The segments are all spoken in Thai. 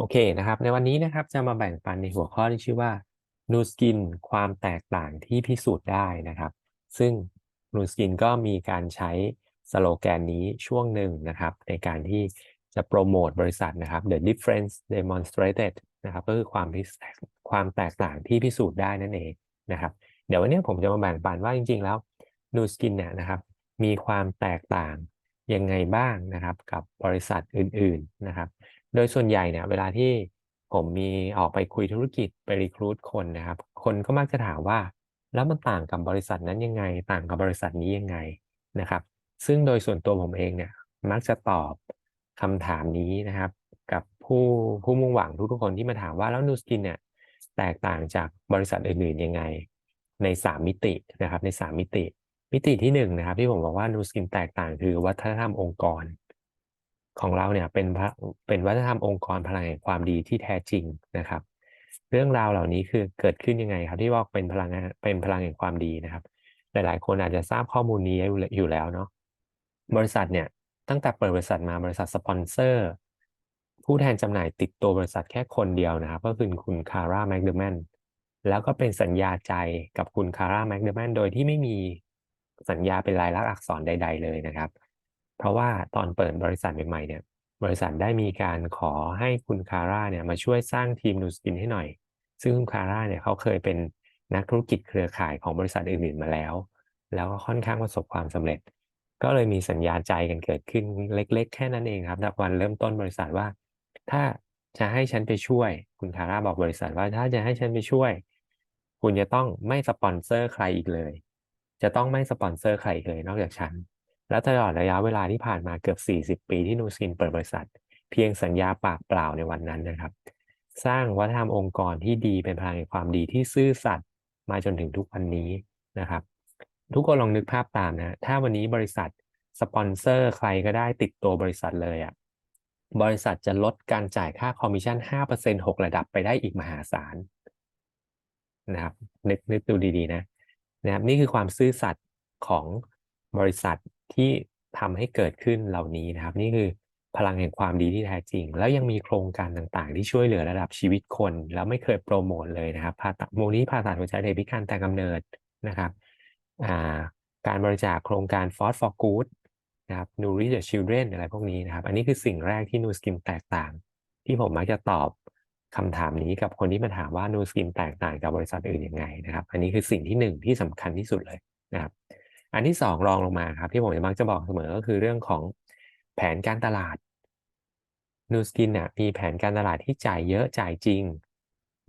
โอเคนะครับ ในวันนี้นะครับจะมาแบ่งปันในหัวข้อที่ชื่อว่า Nu Skin ความแตกต่างที่พิสูจน์ได้นะครับ ซึ่ง Nu Skin ก็มีการใช้สโลแกนนี้ช่วงหนึ่งนะครับ ในการที่จะโปรโมทบริษัทนะครับ The Difference Demonstrated นะครับก็คือความพิเศษความแตกต่างที่พิสูจน์ได้นั่นเองนะครับ เดี๋ยววันนี้ผมจะมาแบ่งปันว่าจริง ๆ แล้ว Nu Skin เนี่ยนะครับ มีความแตกต่างยังไงบ้างนะครับกับบริษัทอื่นๆนะครับ โดยส่วนใหญ่เนี่ย เวลาที่ผมมีออกไปคุยธุรกิจไปรีครูดคนนะครับ คนก็มักจะถามว่า แล้วมันต่างกับบริษัทนั้นยังไง ต่างกับบริษัทนี้ยังไงนะครับ ซึ่งโดยส่วนตัวผมเองเนี่ยมักจะตอบคำถามนี้นะครับ กับผู้ผู้มุ่งหวังทุกๆคนที่มาถามว่าแล้วนูสกินเนี่ยแตกต่างจากบริษัทอื่นๆยังไง ใน 3 มิตินะครับใน 3 มิติ มิติที่1นะครับที่ผมบอกว่านูสกินแตกต่างคือวัฒนธรรมองค์กร ของเราเนี่ยเป็นเป็นวัฒนธรรมองค์กรพลังแห่งความดีที่แท้จริงนะครับ เรื่องราวเหล่านี้คือเกิดขึ้นยังไงครับที่ว่าเป็นพลังเป็นพลังแห่งความดีนะครับ หลายๆ คนอาจจะทราบข้อมูลนี้อยู่แล้วเนาะบริษัทเนี่ยตั้งแต่เปิดบริษัทมาบริษัทสปอนเซอร์ ผู้แทนจำหน่ายติดตัวบริษัทแค่คนเดียวนะครับ ก็คือคุณคาร่าแมคเดอร์แมนแล้วก็เป็นสัญญาใจกับคุณคาร่าแมคเดอร์แมนโดยที่ไม่มีสัญญาเป็นลายลักษณ์อักษรใด ๆ เลยนะครับ เพราะว่าตอนเปิดบริษัทใหม่ๆเนี่ย บริษัทได้มีการขอให้คุณคาร่าเนี่ยมาช่วยสร้างทีมนูสกินให้หน่อย ซึ่งคุณคาร่าเนี่ยเขาเคยเป็นนักธุรกิจเครือข่ายของบริษัทอื่นๆมาแล้ว แล้วก็ค่อนข้างประสบความสำเร็จ ก็เลยมีสัญญาใจกันเกิดขึ้นเล็ก ๆ แค่นั้นเองครับจากวันเริ่มต้นบริษัทว่า ถ้าจะให้ฉันไปช่วย คุณคาร่าบอกบริษัทว่าถ้าจะให้ฉันไปช่วย คุณจะต้องไม่สปอนเซอร์ใครอีกเลย จะต้องไม่สปอนเซอร์ใครอีกเลยนอกจากฉัน และตลอดระยะเวลาที่ผ่านมาเกือบ 40 ปีที่นูสกินเปิดบริษัท เพียงสัญญาปากเปล่าในวันนั้นนะครับ สร้างวัฒนธรรมองค์กรที่ดีเป็นพลังแห่งความดีที่ซื่อสัตย์มาจนถึงทุกวันนี้นะครับ ทุกคนลองนึกภาพตามนะถ้าวันนี้บริษัทสปอนเซอร์ใครก็ได้ติดตัวบริษัทเลยอะ่ะบริษัทจะลดการจ่ายค่าคอมมิชชั่น 5% 6 ระดับไปได้อีกมหาศาลนะครับนึกนึกดูดีๆนะนะครับนี่คือความซื่อสัตย์ของบริษัท ที่ทำให้เกิดขึ้นเหล่านี้นะครับ นี่คือพลังแห่งความดีที่แท้จริง แล้วยังมีโครงการต่างๆ ที่ช่วยเหลือระดับชีวิตคน แล้วไม่เคยโปรโมทเลยนะครับผ่าตัดมูลนิธิผ่าตัดหัวใจเด็กพิการแต่กำเนิดนะครับการบริจาคโครงการ f o r for Good นะครับ n u r i s h the Children อะไรพวกนี้นะครับ อันนี้คือสิ่งแรกที่ Nu Skin แตกต่าง ที่ผมมักจะตอบคำถามนี้กับคนที่มาถามว่า Nu Skin แตกต่างกับบริษัทอื่นยังไงนะครับ อันนี้คือสิ่งที่หนึ่งที่สำคัญที่สุดเลยนะครับ อันที่สองรองลงมาครับ ที่ผมมักจะบอกเสมอก็คือเรื่องของแผนการตลาด Nu Skin เนี่ยมีแผนการตลาดที่จ่ายเยอะจ่ายจริง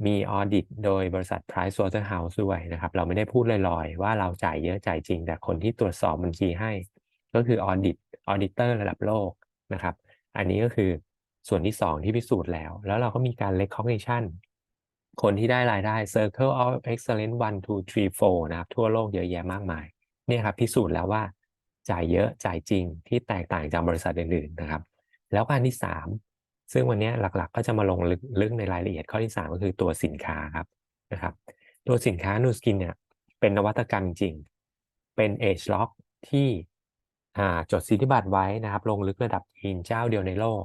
มีออดิตโดยบริษัท Pricewaterhouse ด้วยนะครับ เราไม่ได้พูดลอยๆ ว่าเราจ่ายเยอะจ่ายจริง แต่คนที่ตรวจสอบบัญชีให้ ก็คือออดิตออดิเตอร์ระดับโลกนะครับ อันนี้ก็คือส่วนที่ 2 ที่พิสูจน์แล้ว แล้วเราก็มีการ recognition คนที่ได้รายได้ Circle of Excellence 1 2 3 4 นะครับ ทั่วโลกเยอะแยะมากมาย เนี่ยครับพิสูจน์แล้วว่าจ่ายเยอะจ่ายจริงที่แตกต่างจากบริษัทอื่นๆนะครับ แล้วการที่ 3 ซึ่งวันนี้หลักๆ ก็จะมาลงลึกในรายละเอียดข้อที่ 3 ก็คือตัวสินค้าครับนะครับ ตัวสินค้านูสกินเนี่ยเป็นนวัตกรรมจริง เป็น Age Lock ที่จดสิทธิบัตรไว้นะครับ ลงลึกระดับจีนเจ้าเดียวในโลก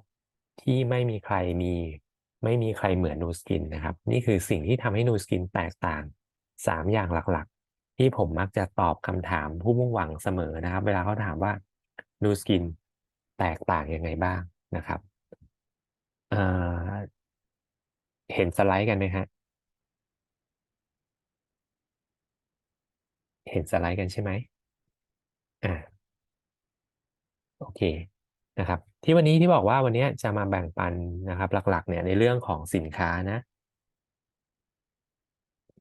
ที่ไม่มีใครมี ไม่มีใครเหมือนนูสกินนะครับ นี่คือสิ่งที่ทำให้นูสกินแตกต่าง 3 อย่างหลักๆ ที่ผมมักจะตอบคำถามผู้มุ่งหวังเสมอนะครับ เวลาเขาถามว่านูสกินแตกต่างยังไงบ้างนะครับเห็นสไลด์กันไหมฮะเห็นสไลด์กันใช่ไหมอ่าโอเคนะครับ ที่วันนี้ที่บอกว่าวันนี้จะมาแบ่งปันนะครับ หลักๆ เนี่ยในเรื่องของสินค้านะ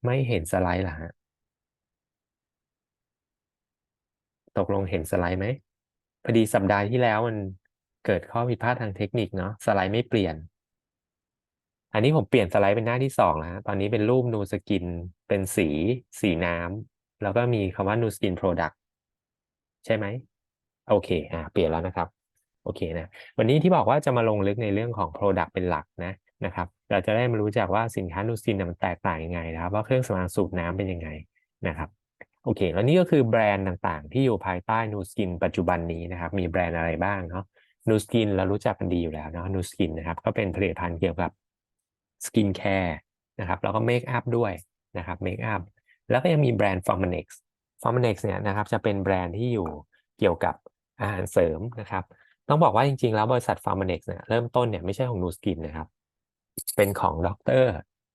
ไม่เห็นสไลด์หรอฮะ ตกลงเห็นสไลด์ไหมพอดีสัปดาห์ที่แล้วมันเกิดข้อผิดพลาดทางเทคนิคเนาะสไลด์ไม่เปลี่ยน อันนี้ผมเปลี่ยนสไลด์เป็นหน้าที่สองแล้วตอนนี้เป็นรูปนูสกินเป็นสีสีน้ำแล้วก็มีคำว่านูสกินโปรดักต์ใช่ไหมโอเคอ่าเปลี่ยนแล้วนะครับโอเคนะวันนี้ที่บอกว่าจะมาลงลึกในเรื่องของ Product เป็นหลักนะนะครับ เราจะได้มารู้จักว่าสินค้านูซินมันแตกต่างยังไงนะครับ ว่าเครื่องสำอางสูบน้ำเป็นยังไงนะครับ โอเค แล้วนี่ก็คือแบรนด์ต่างๆ ที่อยู่ภายใต้นูสกินปัจจุบันนี้นะครับ มีแบรนด์อะไรบ้างเนาะนูสกินเรารู้จักกันดีอยู่แล้วเนาะนูสกินนะครับ ก็เป็นผลิตภัณฑ์เกี่ยวกับสกินแคร์นะครับ แล้วก็เมคอัพด้วยนะครับเมคอัพแล้วก็ยังมีแบรนด์ f o r m a n e x f o r m a n e x เนี่ยนะครับ จะเป็นแบรนด์ที่อยู่เกี่ยวกับอาหารเสริมนะครับ ต้องบอกว่าจริงๆ แล้วบริษัท f a r m a n e x เนี่ยเริ่มต้นเนี่ยไม่ใช่ของนูสกินนะครับ เป็นของดร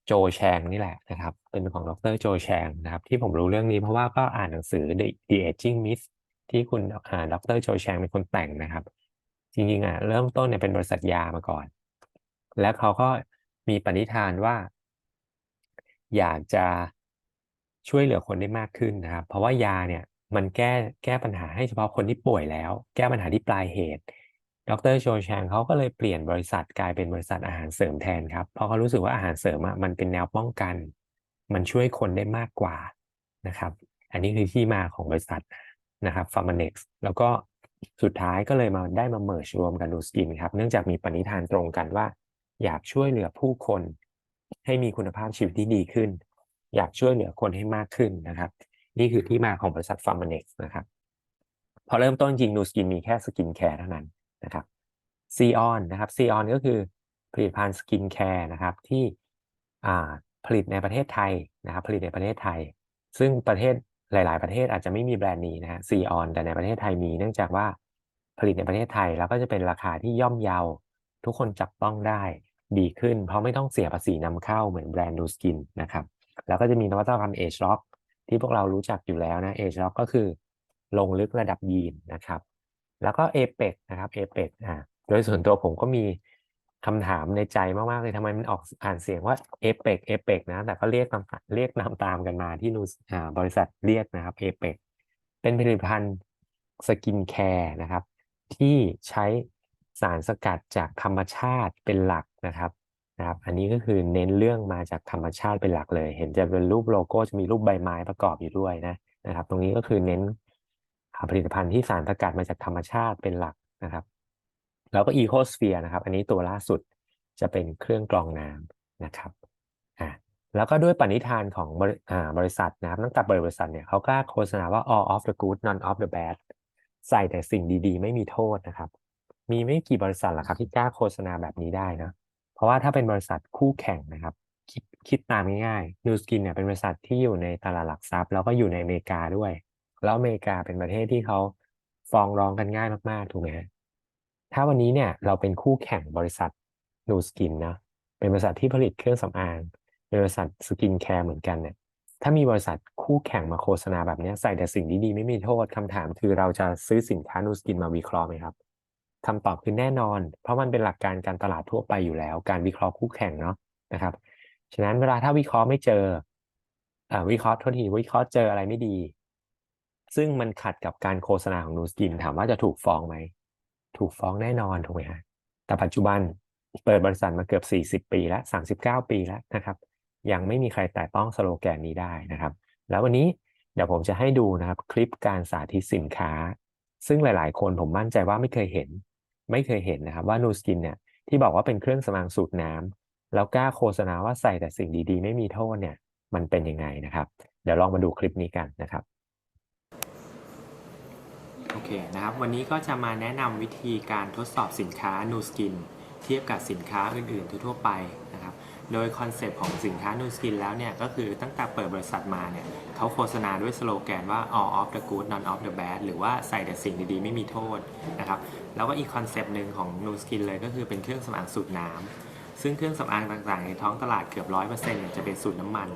โจแชงนี่แหละนะครับ เป็นของดรโจแชงนะครับ ที่ผมรู้เรื่องนี้เพราะว่าก็อ่านหนังสือ The, The Aging Myth ที่คุณอ่าดรโจแชงเป็นคนแต่งนะครับ จริงๆอะเริ่มต้นเนี่ยเป็นบริษัทยามาก่อน แล้วเขาก็มีปณิธานว่า อยากจะช่วยเหลือคนได้มากขึ้นนะครับ เพราะว่ายาเนี่ยมันแก้แก้ปัญหาให้เฉพาะคนที่ป่วยแล้ว แก้ปัญหาที่ปลายเหตุ ดรโชแชงเขาก็เลยเปลี่ยนบริษัทกลายเป็นบริษัทอาหารเสริมแทนครับ เพราะเขารู้สึกว่าอาหารเสริมมันเป็นแนวป้องกัน มันช่วยคนได้มากกว่านะครับ อันนี้คือที่มาของบริษัทนะครับ f a r m a n e x แล้วก็สุดท้ายก็เลยมาได้มาเมิร์ชรวมกันดูสกินครับ เนื่องจากมีปณิธานตรงกันว่า อยากช่วยเหลือผู้คน ให้มีคุณภาพชีวิตที่ดีขึ้น อยากช่วยเหลือคนให้มากขึ้นนะครับ นี่คือที่มาของบริษัท f a r m a n e x นะครับ พอเริ่มต้นจริงนูสกินมีแค่สกินแคร์เท่านั้น นะครับซีออนนะครับซีออนก็คือผลิตภัณฑ์สกินแคร์นะครับที่ผลิตในประเทศไทยนะครับ ผลิตในประเทศไทย ซึ่งประเทศหลาย ๆ ประเทศอาจจะไม่มีแบรนด์นี้นะฮะซีออนแต่ในประเทศไทยมีเนื่องจากว่าผลิตในประเทศไทยแล้วก็จะเป็นราคาที่ย่อมเยา ทุกคนจับต้องได้ดีขึ้น เพราะไม่ต้องเสียภาษีนำเข้าเหมือนแบรนด์ดูสกินนะครับ แล้วก็จะมีนวัตกรรมเอชล็อกที่พวกเรารู้จักอยู่แล้วนะเอชล็อกก็คือลงลึกระดับยีนนะครับ แล้วก็เอเปกนะครับเอเปกอ่าโดยส่วนตัวผมก็มีคำถามในใจมาก ๆ เลยทำไมมันออกอ่านเสียงว่าเอเปกเอเปกนะ แต่ก็เรียกตามเรียกนามตามกันมาที่นูอ่าบริษัทเรียกนะครับเอเปกเป็นผลิตภัณฑ์สกินแคร์นะครับ ที่ใช้สารสกัดจากธรรมชาติเป็นหลักนะครับนะครับ อันนี้ก็คือเน้นเรื่องมาจากธรรมชาติเป็นหลักเลย เห็นจะเป็นรูปโลโก้จะมีรูปใบไม้ประกอบอยู่ด้วยนะนะครับ ตรงนี้ก็คือเน้น ผลิตภัณฑ์ที่สารสกัดมาจากธรรมชาติเป็นหลักนะครับ แล้วก็ Eco Sphere นะครับ อันนี้ตัวล่าสุดจะเป็นเครื่องกรองน้ำนะครับอ่าแล้วก็ด้วยปณิธานของบริอ่าบริษัทนะครับตั้งแต่เปิดบริษัทเนี่ยเขากล้าโฆษณาว่า all of the good none of the bad ใส่แต่สิ่งดีๆ ไม่มีโทษนะครับ มีไม่กี่บริษัทหรอกครับที่กล้าโฆษณาแบบนี้ได้นะเพราะว่าถ้าเป็นบริษัทคู่แข่งนะครับ คิดคิดตามง่ายๆ New Skin เนี่ยเป็นบริษัทที่อยู่ในตลาดหลักทรัพย์ แล้วก็อยู่ในอเมริกาด้วย แล้วอเมริกาเป็นประเทศที่เขาฟ้องร้องกันง่ายมากๆ ถูกไหมถ้าวันนี้เนี่ยเราเป็นคู่แข่งบริษัท New Skin นะเป็นบริษัทที่ผลิตเครื่องสำอางเป็นบริษัทสกินแคร์เหมือนกันเนี่ยถ้ามีบริษัทคู่แข่งมาโฆษณาแบบนี้ใส่แต่สิ่งดีๆไม่มีโทษคำถามคือเราจะซื้อสินค้า New Skin มาวิเคราะห์ไหมครับคำตอบคือแน่นอน เพราะมันเป็นหลักการการตลาดทั่วไปอยู่แล้ว การวิเคราะห์คู่แข่งเนาะนะครับ ฉะนั้นเวลาถ้าวิเคราะห์ไม่เจออ่าวิเคราะห์โทษทีวิเคราะห์เจออะไรไม่ดี ซึ่งมันขัดกับการโฆษณาของนูสกิน ถามว่าจะถูกฟ้องไหม ถูกฟ้องแน่นอนถูกไหมฮะแต่ปัจจุบันเปิดบริษัทมาเกือบ 40 ปีแล้ว 39 ปีแล้วนะครับ ยังไม่มีใครแตะต้องสโลแกนนี้ได้นะครับ แล้ววันนี้เดี๋ยวผมจะให้ดูนะครับคลิปการสาธิตสินค้า ซึ่งหลาย ๆ คนผมมั่นใจว่าไม่เคยเห็น ไม่เคยเห็นนะครับว่านูสกินเนี่ยที่บอกว่าเป็นเครื่องสำอางสูตรน้ำแล้วกล้าโฆษณาว่าใส่แต่สิ่งดี ๆ ไม่มีโทษเนี่ยมันเป็นยังไงนะครับ เดี๋ยวลองมาดูคลิปนี้กันนะครับ โอเคนะครับ วันนี้ก็จะมาแนะนำวิธีการทดสอบสินค้า Nu Skin เทียบกับสินค้าอื่นๆ ทั่วไปนะครับ โดยคอนเซปต์ของสินค้า Nu Skin แล้วเนี่ย ก็คือตั้งแต่เปิดบริษัทมาเนี่ยเขาโฆษณาด้วยสโลแกนว่า all of the good none of the bad หรือว่าใส่แต่สิ่งดีๆ ไม่มีโทษนะครับ แล้วก็อีกคอนเซปต์หนึ่งของ Nu Skin เลยก็คือเป็นเครื่องสำอางสูตรน้ำซึ่งเครื่องสำอางต่างๆ ในท้องตลาดเกือบ100%เนี่ยจะเป็นสูตรน้ำมัน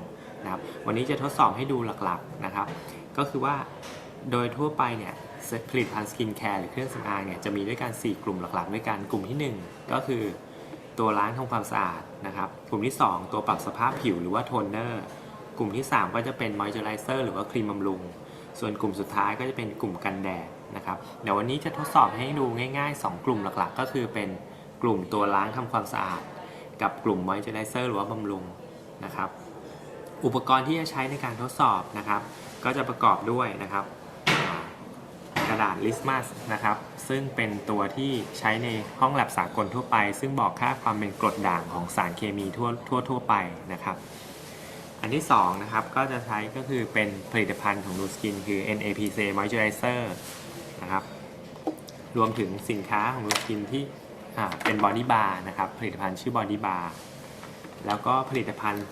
นะครับ วันนี้จะทดสอบให้ดูหลักๆนะครับ ก็คือว่าโดยทั่วไปเนี่ย ผลิตภัณฑ์สกินแคร์หรือเครื่องสำอางเนี่ยจะมีด้วยกัน 4 กลุ่มหลักๆ ด้วยกันกลุ่มที่ 1 ก็คือตัวล้างทำความสะอาดนะครับ กลุ่มที่ 2 ตัวปรับสภาพผิวหรือว่าโทนเนอร์กลุ่มที่ 3 ก็จะเป็นมอยเจอไรเซอร์หรือว่าครีมบำรุง ส่วนกลุ่มสุดท้ายก็จะเป็นกลุ่มกันแดดนะครับเดี๋ยววันนี้จะทดสอบให้ดูง่ายๆ 2 กลุ่มหลักๆ ก็คือเป็นกลุ่มตัวล้างทำความสะอาด กับกลุ่มมอยเจอไรเซอร์หรือว่าบำรุงนะครับ อุปกรณ์ที่จะใช้ในการทดสอบนะครับ ก็จะประกอบด้วยนะครับ กระดาษลิสมัสนะครับ ซึ่งเป็นตัวที่ใช้ในห้องแลบสากลทั่วไป ซึ่งบอกค่าความเป็นกรดด่างของสารเคมีทั่วทั่วทั่วไปนะครับ อันที่2นะครับก็จะใช้ก็คือเป็นผลิตภัณฑ์ของ Nu Skin คือ NAPC Moisturizer นะครับรวมถึงสินค้าของ Nu Skin ที่เป็น Body Bar นะครับผลิตภัณฑ์ชื่อ Body Bar แล้วก็ผลิตภัณฑ์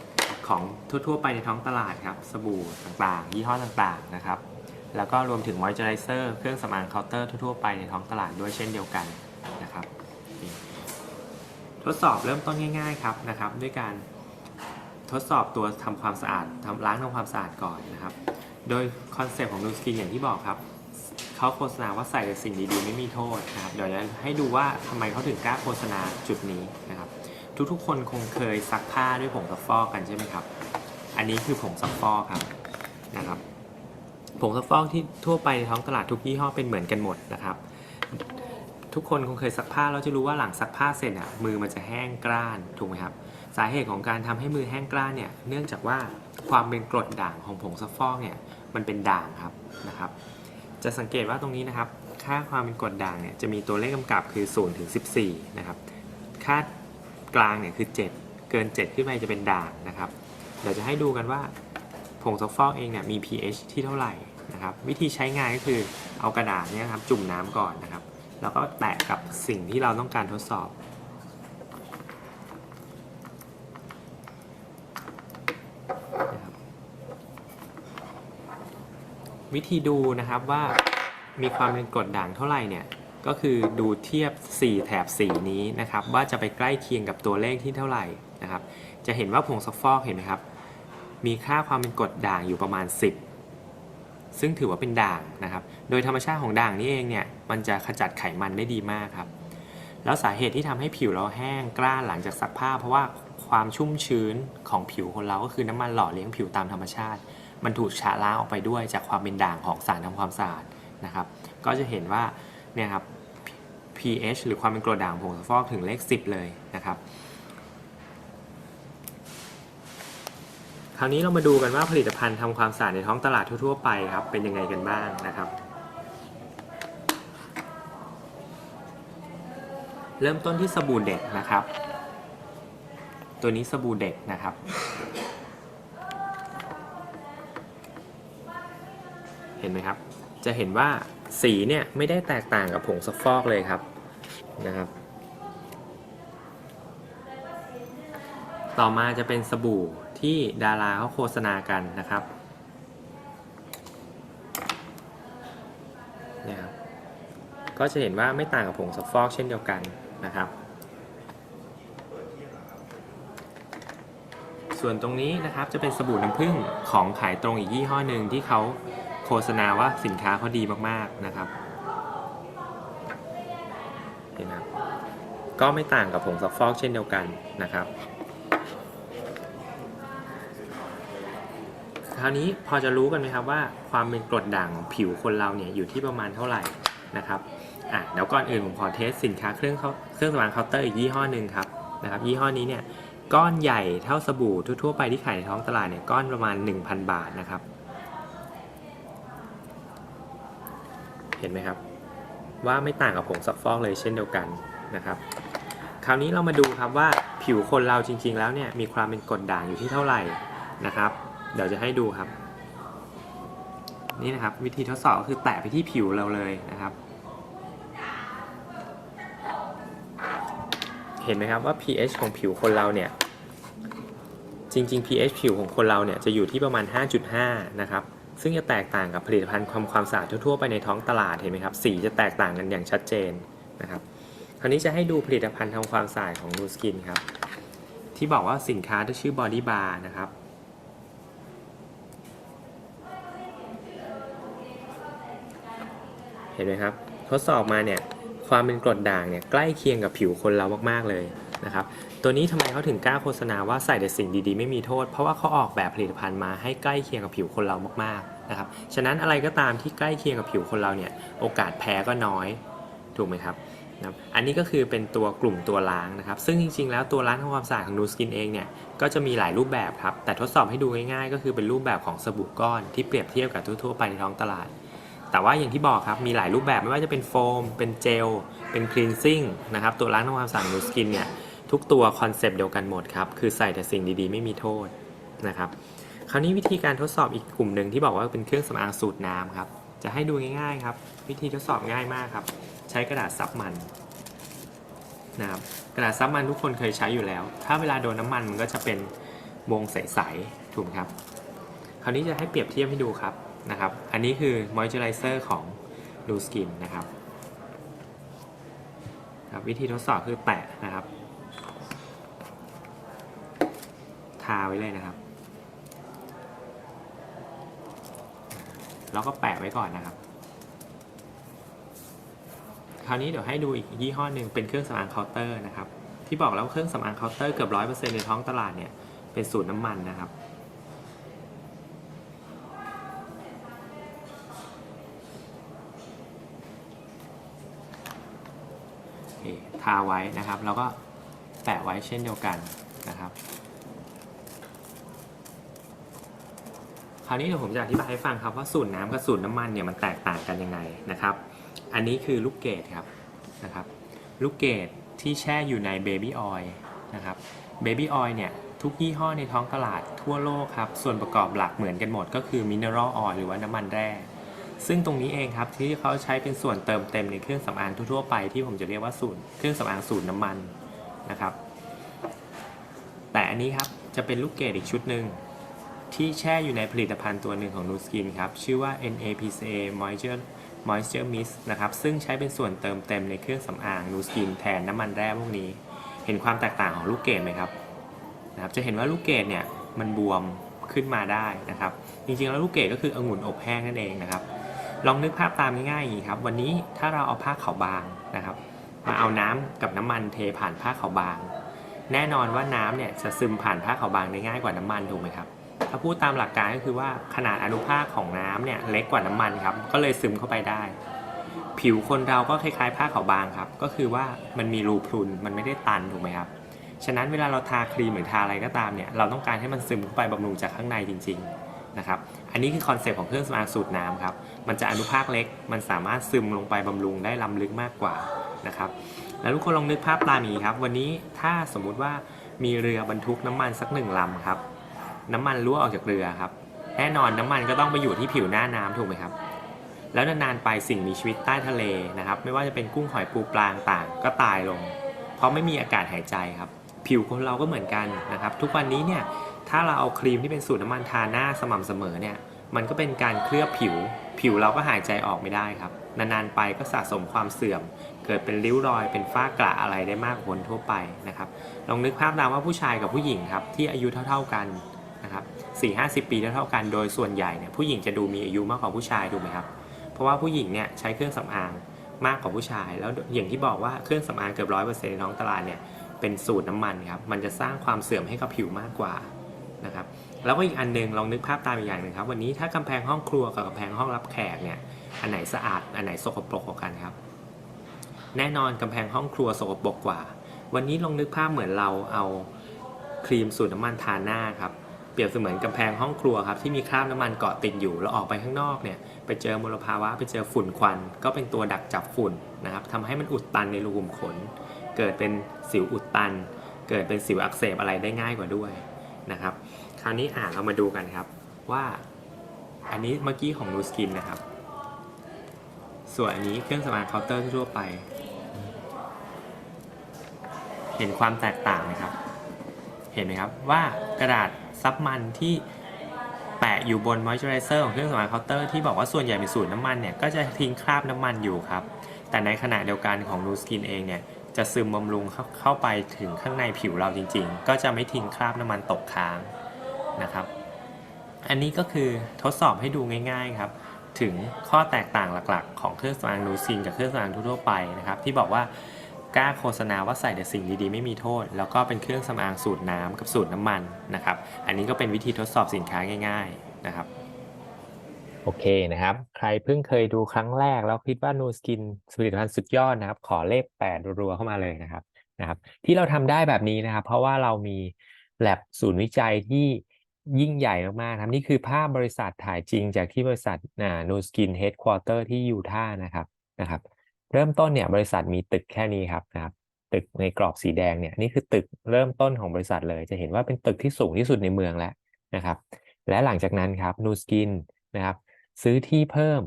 ของทั่วๆ ไปในท้องตลาดครับ สบู่ต่างๆ ยี่ห้อต่างๆนะครับ แล้วก็รวมถึงมอยเจอไรเซอร์เครื่องสำอางเคาน์เตอร์ทั่วๆไปในท้องตลาดด้วยเช่นเดียวกันนะครับ ทดสอบเริ่มต้นง่าย ๆครับนะครับ ด้วยการทดสอบตัวทำความสะอาดทำล้างทำความสะอาดก่อนนะครับ โดยคอนเซปต์ของนูสกินอย่างที่บอกครับเขาโฆษณาว่าใส่แต่สิ่งดีๆไม่มีโทษนะครับเดี๋ยวจะให้ดูว่าทำไมเขาถึงกล้าโฆษณาจุดนี้นะครับ ทุกๆคนคงเคยซักผ้าด้วยผงซักฟอกกันใช่ไหมครับ อันนี้คือผงซักฟอกครับนะครับ ผงซักฟอกที่ทั่วไปในท้องตลาดทุกยี่ห้อเป็นเหมือนกันหมดนะครับ ทุกคนคงเคยซักผ้าเราจะรู้ว่าหลังซักผ้าเสร็จอะมือมันจะแห้งกร้านถูกไหมครับ สาเหตุของการทำให้มือแห้งกร้านเนี่ยเนื่องจากว่าความเป็นกรดด่างของผงซักฟอกเนี่ยมันเป็นด่างครับนะครับ จะสังเกตว่าตรงนี้นะครับ ค่าความเป็นกรดด่างเนี่ยจะมีตัวเลขกำกับคือ0ถึง14นะครับค่ากลางเนี่ยคือ 7 เกิน 7 ขึ้นไปจะเป็นด่างนะครับ เดี๋ยวจะให้ดูกันว่าผงซักฟอกเองเนี่ยมี pH ที่เท่าไหร่ นะครับ วิธีใช้งานก็คือเอากระดาษเนี่ยครับจุ่มน้ำก่อนนะครับ แล้วก็แตะกับสิ่งที่เราต้องการทดสอบนะครับวิธีดูนะครับว่ามีความเป็นกรดด่างเท่าไหร่เนี่ยก็คือดูเทียบ 4 แถบสีนี้นะครับ ว่าจะไปใกล้เคียงกับตัวเลขที่เท่าไหร่นะครับ จะเห็นว่าผงซักฟอกเห็นไหมครับ มีค่าความเป็นกรดด่างอยู่ประมาณ 10 ซึ่งถือว่าเป็นด่างนะครับ โดยธรรมชาติของด่างนี้เองเนี่ยมันจะขจัดไขมันได้ดีมากครับ แล้วสาเหตุที่ทำให้ผิวเราแห้งกร้าหลังจากซักผ้า เพราะว่าความชุ่มชื้นของผิวคนเราก็คือน้ำมันหล่อเลี้ยงผิวตามธรรมชาติ มันถูกชะล้างออกไปด้วยจากความเป็นด่างของสารทำความสะอาดนะครับ ก็จะเห็นว่าเนี่ยครับ pH หรือความเป็นกรดด่างของผงซักฟอกถึงเลข 10 เลยนะครับ ราวนี้เรามาดูกันว่าผลิตภัณฑ์ทำความสะอาดในท้องตลาดทั่วๆไปครับเป็นยังไงกันบ้างนะครับ เริ่มต้นที่สบู่เด็กนะครับ ตัวนี้สบู่เด็กนะครับเห็นไหมครับ จะเห็นว่าสีเนี่ยไม่ได้แตกต่างกับผงซักฟอกเลยครับนะครับ ต่อมาจะเป็นสบู่ ที่ดาราเขาโฆษณากันนะครับเนี่ยครับก็จะเห็นว่าไม่ต่างกับผงซักฟอกเช่นเดียวกันนะครับ ส่วนตรงนี้นะครับจะเป็นสบู่น้ำผึ้งของขายตรงอีกยี่ห้อหนึ่งที่เขาโฆษณาว่าสินค้าเขาดีมากๆนะครับเห็นไหมครับก็ไม่ต่างกับผงซักฟอกเช่นเดียวกันนะครับ คราวนี้พอจะรู้กันไหมครับว่าความเป็นกรดด่างของผิวคนเราเนี่ยอยู่ที่ประมาณเท่าไหร่นะครับอะเดี๋ยวก่อนอื่นผมขอเทสสินค้าเครื่องเขาเครื่องสำอางเคาน์เตอร์อีกยี่ห้อหนึ่งครับนะครับยี่ห้อนี้เนี่ยก้อนใหญ่เท่าสบู่ทั่วๆไปที่ขายในท้องตลาดเนี่ยก้อนประมาณ 1,000 บาทนะครับ เห็นไหมครับ ว่าไม่ต่างกับผงซักฟอกเลยเช่นเดียวกันนะครับ คราวนี้เรามาดูครับว่าผิวคนเราจริง ๆ แล้วเนี่ยมีความเป็นกรดด่างอยู่ที่เท่าไหร่นะครับ เดี๋ยวจะให้ดูครับ นี่นะครับ วิธีทดสอบก็คือแตะไปที่ผิวเราเลยนะครับ เห็นไหมครับว่า pH ของผิวคนเราเนี่ย จริง ๆ pH ผิวของคนเราเนี่ยจะอยู่ที่ประมาณ 5.5 นะครับซึ่งจะแตกต่างกับผลิตภัณฑ์ความความสะอาดทั่วๆไปในท้องตลาดเห็นไหมครับ สีจะแตกต่างกันอย่างชัดเจนนะครับ คราวนี้จะให้ดูผลิตภัณฑ์ทำความสะอาดของ Nu Skin ครับ ที่บอกว่าสินค้าที่ชื่อ Body Bar นะครับ ห็นไหมครับ ทดสอบมาเนี่ยความเป็นกรดด่างเนี่ยใกล้เคียงกับผิวคนเรามากๆเลยนะครับตัวนี้ทำไมเขาถึงกล้าโฆษณาว่าใส่แต่สิ่งดีๆไม่มีโทษ เพราะว่าเขาออกแบบผลิตภัณฑ์มาให้ใกล้เคียงกับผิวคนเรามากๆนะครับฉะนั้นอะไรก็ตามที่ใกล้เคียงกับผิวคนเราเนี่ยโอกาสแพ้ก็น้อยถูกไหมครับนะอันนี้ก็คือเป็นตัวกลุ่มตัวล้างนะครับ ซึ่งจริงๆ แล้วตัวล้างทำความสะอาดของ Nu Skin เองเนี่ยก็จะมีหลายรูปแบบครับ แต่ทดสอบให้ดูง่ายๆ ก็คือเป็นรูปแบบของสบู่ก้อนที่เปรียบเทียบกับทั่วๆไปในท้องตลาด แต่ว่าอย่างที่บอกครับ มีหลายรูปแบบไม่ว่าจะเป็นโฟม เป็นเจล เป็นคลีนซิ่งนะครับ ตัวล้างทำความสะอาดนูสกินเนี่ย ทุกตัวคอนเซปต์เดียวกันหมดครับ คือใส่แต่สิ่งดีๆ ไม่มีโทษนะครับ คราวนี้วิธีการทดสอบอีกกลุ่มหนึ่งที่บอกว่าเป็นเครื่องสำอางสูตรน้ำครับ จะให้ดูง่ายๆครับ วิธีทดสอบง่ายมากครับ ใช้กระดาษซับมันนะครับกระดาษซับมันทุกคนเคยใช้อยู่แล้ว ถ้าเวลาโดนน้ำมันมันก็จะเป็นวงใสๆถูกไหมครับ คราวนี้จะให้เปรียบเทียบให้ดูครับ นะครับ อันนี้คือมอยเจอไรเซอร์ของดูสกินนะครับครับวิธีทดสอบคือแตะนะครับ ทาไว้เลยนะครับ แล้วก็แปะไว้ก่อนนะครับ คราวนี้เดี๋ยวให้ดูอีกยี่ห้อหนึ่งเป็นเครื่องสำอางเคาน์เตอร์นะครับ ที่บอกแล้วว่าเครื่องสำอางเคาน์เตอร์เกือบร้อยเปอร์เซ็นต์ในท้องตลาดเนี่ย เป็นสูตรน้ำมันนะครับ โอเค ทาไว้นะครับ แล้วก็แปะไว้เช่นเดียวกันนะครับ คราวนี้เดี๋ยวผมจะอธิบายให้ฟังครับว่าสูตรน้ำกับสูตรน้ำมันเนี่ยมันแตกต่างกันยังไงนะครับ อันนี้คือลูกเกดครับนะครับ ลูกเกดที่แช่อยู่ในเบบี้ออยล์นะครับเบบี้ออยล์เนี่ยทุกยี่ห้อในท้องตลาดทั่วโลกครับ ส่วนประกอบหลักเหมือนกันหมดก็คือมินเนอรัลออยล์หรือว่าน้ำมันแร่ ซึ่งตรงนี้เองครับที่เขาใช้เป็นส่วนเติมเต็มในเครื่องสำอางทั่วๆไปที่ผมจะเรียกว่าสูตรเครื่องสำอางสูตรน้ำมันนะครับ แต่อันนี้ครับจะเป็นลูกเกดอีกชุดหนึ่งที่แช่อยู่ในผลิตภัณฑ์ตัวหนึ่งของ Nu Skin ครับชื่อว่า NAPCA Moisture Moisture Mist นะครับซึ่งใช้เป็นส่วนเติมเต็มในเครื่องสำอาง Nu Skin แทนน้ำมันแร่พวกนี้ เห็นความแตกต่างของลูกเกดไหมครับนะครับจะเห็นว่าลูกเกดเนี่ยมันบวมขึ้นมาได้นะครับ จริงๆแล้วลูกเกดก็คือองุ่นอบแห้งนั่นเองนะครับ ลองนึกภาพตามง่ายๆอย่างนี้ครับ วันนี้ถ้าเราเอาผ้าขาวบางนะครับ มาเอาน้ำกับน้ำมันเทผ่านผ้าขาวบาง แน่นอนว่าน้ำเนี่ยจะซึมผ่านผ้าขาวบางได้ง่ายกว่าน้ำมันถูกไหมครับถ้าพูดตามหลักการก็คือว่าขนาดอนุภาคของน้ำเนี่ยเล็กกว่าน้ำมันครับ ก็เลยซึมเข้าไปได้ ผิวคนเราก็คล้ายๆ ผ้าขาวบางครับ ก็คือว่ามันมีรูพรุนมันไม่ได้ตันถูกไหมครับฉะนั้นเวลาเราทาครีมหรือทาอะไรก็ตามเนี่ยเราต้องการให้มันซึมเข้าไปบำรุงจากข้างในจริง ๆนะครับ อันนี้คือคอนเซปต์ของเครื่องสำอางสูตรน้ำครับ มันจะอนุภาคเล็ก มันสามารถซึมลงไปบำรุงได้ล้ำลึกมากกว่านะครับ แล้วทุกคนลองนึกภาพตามีครับ วันนี้ถ้าสมมุติว่ามีเรือบรรทุกน้ำมันสักหนึ่งลำครับ น้ำมันรั่วออกจากเรือครับ แน่นอนน้ำมันก็ต้องไปอยู่ที่ผิวหน้าน้ำถูกไหมครับ แล้วนานๆไปสิ่งมีชีวิตใต้ทะเลนะครับ ไม่ว่าจะเป็นกุ้งหอยปูปลาต่างก็ตายลง เพราะไม่มีอากาศหายใจครับ ผิวคนเราก็เหมือนกันนะครับ ทุกวันนี้เนี่ย ถ้าเราเอาครีมที่เป็นสูตรน้ำมันทาหน้าสม่ำเสมอเนี่ย มันก็เป็นการเคลือบผิว ผิวเราก็หายใจออกไม่ได้ครับ นานๆไปก็สะสมความเสื่อม เกิดเป็นริ้วรอย เป็นฝ้ากระอะไรได้มากกว่าคนทั่วไปนะครับ ลองนึกภาพตามว่าผู้ชายกับผู้หญิงครับที่อายุเท่า ๆกันนะครับสี่ห้าสิบปีเท่าๆกันโดยส่วนใหญ่เนี่ยผู้หญิงจะดูมีอายุมากกว่าผู้ชายถูกไหมครับ เพราะว่าผู้หญิงเนี่ยใช้เครื่องสำอางมากกว่าผู้ชาย แล้วอย่างที่บอกว่าเครื่องสำอางเกือบร้อยเปอร์เซ็นต์ในท้องตลาดเนี่ยเป็นสูตรน้ำมันครับ มันจะสร้างความเสื่อมให้กับผิวมากกว่า นะครับแล้วก็อีกอันหนึงลองนึกภาพตามอีกอย่างหนึ่งครับ วันนี้ถ้ากำแพงห้องครัวกับกำแพงห้องรับแขกเนี่ยอันไหนสะอาดอันไหนสกปรกกว่ากันครับ แน่นอนกำแพงห้องครัวสกปรกกว่า วันนี้ลองนึกภาพเหมือนเราเอาครีมสูตรน้ำมันทาหน้าครับเปรียบเสมือนกำแพงห้องครัวครับที่มีคราบน้ำมันเกาะติดอยู่แล้วออกไปข้างนอกเนี่ยไปเจอมลภาวะไปเจอฝุ่นควัน ก็เป็นตัวดักจับฝุ่นนะครับทำให้มันอุดตันในรูขุมขน เกิดเป็นสิวอุดตัน เกิดเป็นสิวอักเสบอะไรได้ง่ายกว่าด้วยนะครับ คราวนี้อ่านเรามาดูกันครับว่าอันนี้เมื่อกี้ของนูสกินนะครับ ส่วนอันนี้เครื่องสำอางเคาน์เตอร์ทั่วไป เห็นความแตกต่างไหมครับ เห็นไหมครับว่ากระดาษซับมันที่แปะอยู่บนมอยเจอไรเซอร์ของเครื่องสำอางเคาน์เตอร์ที่บอกว่าส่วนใหญ่เป็นสูตรน้ำมันเนี่ยก็จะทิ้งคราบน้ำมันอยู่ครับ แต่ในขณะเดียวกันของนูสกินเองเนี่ยจะซึมบำรุงเข้าเข้าไปถึงข้างในผิวเราจริง ๆ ก็จะไม่ทิ้งคราบน้ำมันตกค้าง นะครับ อันนี้ก็คือทดสอบให้ดูง่าย ๆครับ ถึงข้อแตกต่างหลักๆ ของเครื่องสำอางนูซินกับเครื่องสำอางทั่วไปนะครับ ที่บอกว่ากล้าโฆษณาว่าใส่แต่สิ่งดีๆไม่มีโทษ แล้วก็เป็นเครื่องสำอางสูตรน้ำกับสูตรน้ำมันนะครับ อันนี้ก็เป็นวิธีทดสอบสินค้าง่าย ๆนะครับโอเคนะครับ ใครเพิ่งเคยดูครั้งแรกแล้วคิดว่า Nu Skin ผลิตภัณฑ์สุดยอดนะครับ ขอเลขแปดรัวๆเข้ามาเลยนะครับนะครับ ที่เราทำได้แบบนี้นะครับ เพราะว่าเรามี lab ศูนย์วิจัยที่ ยิ่งใหญ่มากๆครับนี่คือภาพบริษัทถ่ายจริงจากที่บริษัทอ่า Nu Skin Headquarter ที่ยูทาห์นะครับนะครับ เริ่มต้นเนี่ยบริษัทมีตึกแค่นี้ครับนะครับตึกในกรอบสีแดงเนี่ยนี่คือตึกเริ่มต้นของบริษัทเลย จะเห็นว่าเป็นตึกที่สูงที่สุดในเมืองแล้วนะครับ และหลังจากนั้นครับ Nu Skin นะครับซื้อที่เพิ่ม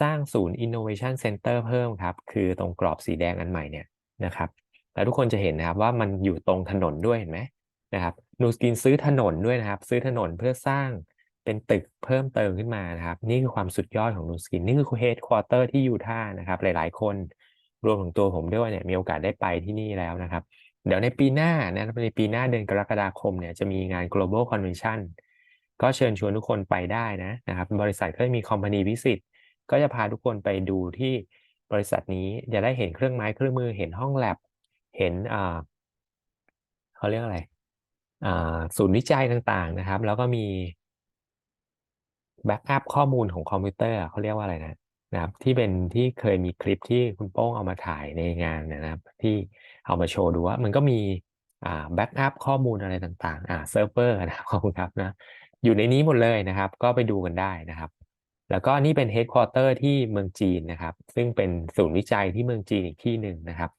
สร้างศูนย์ Innovation Center เพิ่มครับ คือตรงกรอบสีแดงอันใหม่เนี่ยนะครับ แล้วทุกคนจะเห็นนะครับว่ามันอยู่ตรงถนนด้วยเห็นไหมนะครับ นูสกินซื้อถนนด้วยนะครับ ซื้อถนนเพื่อสร้างเป็นตึกเพิ่มเติมขึ้นมานะครับ นี่คือความสุดยอดของนูสกิน นี่คือเฮดควอเตอร์ที่ยูทาห์นะครับ หลาย ๆ คนรวมถึงตัวผมด้วยเนี่ยมีโอกาสได้ไปที่นี่แล้วนะครับ เดี๋ยวในปีหน้านะในปีหน้าเดือนกรกฎาคมเนี่ยจะมีงาน global convention ก็เชิญชวนทุกคนไปได้นะนะครับ บริษัทก็จะมี company visit ก็จะพาทุกคนไปดูที่บริษัทนี้จะได้เห็นเครื่องไม้เครื่องมือเห็นห้องแลบเห็นอ่าเขาเรียกอะไร ศูนย์วิจัยต่างๆนะครับ แล้วก็มีแบ็กอัพข้อมูลของคอมพิวเตอร์เขาเรียกว่าอะไรนะนะครับที่เป็นที่เคยมีคลิปที่คุณโป้งเอามาถ่ายในงานนะครับ ที่เอามาโชว์ดูว่ามันก็มีอ่าแบ็กอัพข้อมูลอะไรต่างๆอ่าเซิร์ฟเวอร์นะครับขอบคุณครับนะอยู่ในนี้หมดเลยนะครับ ก็ไปดูกันได้นะครับ แล้วก็นี่เป็นเฮดค q u เตอร์ที่เมืองจีนนะครับ ซึ่งเป็นศูนย์วิจัยที่เมืองจีนอีกที่หนึ่งนะครับ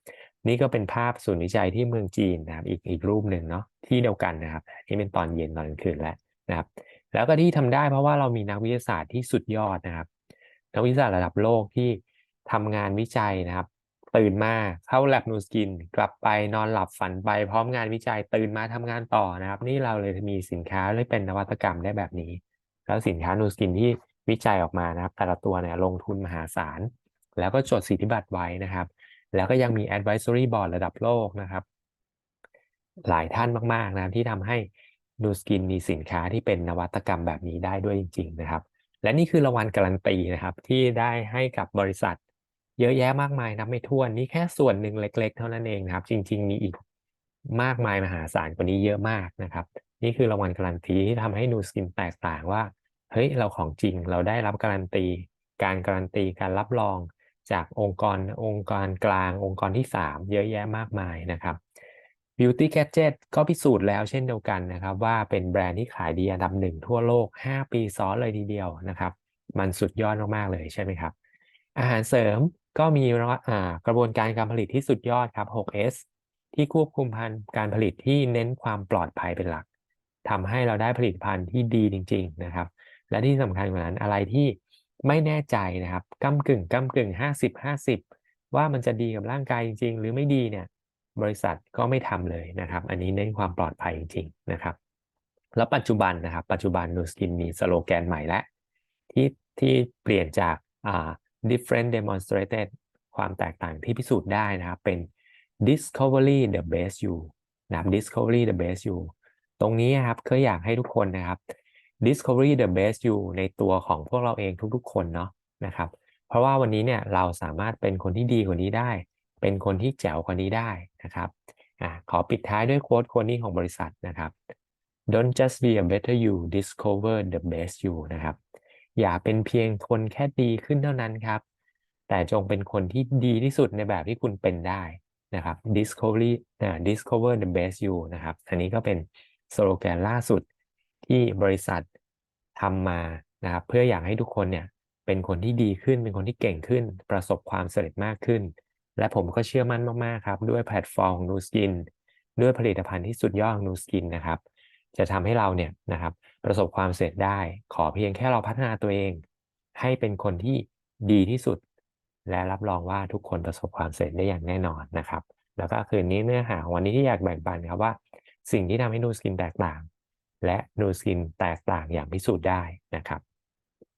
นี่ก็เป็นภาพศูนย์วิจัยที่เมืองจีนนะครับ อีกอีกรูปหนึ่งเนาะที่เดียวกันนะครับนี่เป็นตอนเย็นตอนกลางคืนแล้วนะครับ แล้วก็ที่ทำได้เพราะว่าเรามีนักวิทยาศาสตร์ที่สุดยอดนะครับ นักวิทยาศาสตร์ระดับโลกที่ทำงานวิจัยนะครับ ตื่นมาเข้าแลบนูสกิน กลับไปนอนหลับฝันไป พร้อมงานวิจัยตื่นมาทำงานต่อนะครับ นี่เราเลยมีสินค้าเลยเป็นนวัตกรรมได้แบบนี้ แล้วสินค้านูสกินที่วิจัยออกมานะครับ แต่ละตัวเนี่ยลงทุนมหาศาลแล้วก็จดสิทธิบัตรไว้นะครับ แล้วก็ยังมี advisory board ระดับโลกนะครับ หลายท่านมากๆนะครับที่ทำให้นูสกินมีสินค้าที่เป็นนวัตกรรมแบบนี้ได้ด้วยจริง ๆ นะครับ และนี่คือรางวัลการันตีนะครับ ที่ได้ให้กับบริษัท เยอะแยะมากมายนับไม่ถ้วนนี่แค่ส่วนหนึ่งเล็ก ๆ เท่านั้นเองนะครับ จริง ๆ มีอีกมากมายมหาศาลกว่านี้เยอะมากนะครับ นี่คือรางวัลการันตีที่ทำให้นูสกินแตกต่างว่าเฮ้ยเราของจริงเราได้รับการันตี การการันตีการรับรอง จากองค์กรองค์กรกลางองค์กรที่ 3 เยอะแยะมากมายนะครับ Beauty Gadget ก็พิสูจน์แล้วเช่นเดียวกันนะครับ ว่าเป็นแบรนด์ที่ขายดีอันดับหนึ่งทั่วโลก 5 ปีซ้อนเลยทีเดียวนะครับ มันสุดยอดมาก ๆ เลยใช่ไหมครับ อาหารเสริมก็มีกระบวนการการผลิตที่สุดยอดครับ 6S ที่ควบคุมพันการผลิตที่เน้นความปลอดภัยเป็นหลักทำให้เราได้ผลิตภัณฑ์ที่ดีจริง ๆ นะครับ และที่สำคัญกว่านั้นอะไรที่ ไม่แน่ใจนะครับก้ากึ่งก้ากึ่งห้าสิบห้าสิบว่ามันจะดีกับร่างกายจริง ๆ หรือไม่ดีเนี่ยบริษัทก็ไม่ทำเลยนะครับ อันนี้เน้นความปลอดภัยจริงๆนะครับ แล้วปัจจุบันนะครับ ปัจจุบันนูสกินมีสโลแกนใหม่แล้วที่ที่เปลี่ยนจากอ่า different demonstrated ความแตกต่างที่พิสูจน์ได้นะครับ เป็น discovery the best you นะครับ discovery the best you ตรงนี้ครับก็อยากให้ทุกคนนะครับ discovery the best you ในตัวของพวกเราเองทุกๆ คนเนาะนะครับ เพราะว่าวันนี้เนี่ยเราสามารถเป็นคนที่ดีกว่านี้ได้ เป็นคนที่แจ๋วกว่านี้ได้นะครับอ่าขอปิดท้ายด้วยโค้ดคนนี้ของบริษัทนะครับ don't just be a better you discover the best you นะครับ อย่าเป็นเพียงคนแค่ดีขึ้นเท่านั้นครับ แต่จงเป็นคนที่ดีที่สุดในแบบที่คุณเป็นได้นะครับ discovery อ่า discover the best you นะครับ อันนี้ก็เป็นสโลแกนล่าสุดที่บริษัท ทำมานะครับเพื่ออยากให้ทุกคนเนี่ยเป็นคนที่ดีขึ้นเป็นคนที่เก่งขึ้น ประสบความสำเร็จมากขึ้น และผมก็เชื่อมั่นมากๆครับ ด้วยแพลตฟอร์มของ Nu Skin ด้วยผลิตภัณฑ์ที่สุดยอดของ Nu Skin นะครับ จะทำให้เราเนี่ยนะครับประสบความสำเร็จได้ ขอเพียงแค่เราพัฒนาตัวเอง ให้เป็นคนที่ดีที่สุด และรับรองว่าทุกคนประสบความสำเร็จได้อย่างแน่นอนนะครับ แล้วก็คืนนี้เนื้อหาวันนี้ที่อยากแบ่งปันครับว่า สิ่งที่ทำให้นูสกินแตกต่าง และนูสกินแตกต่างอย่างพิสูจน์ได้นะครับ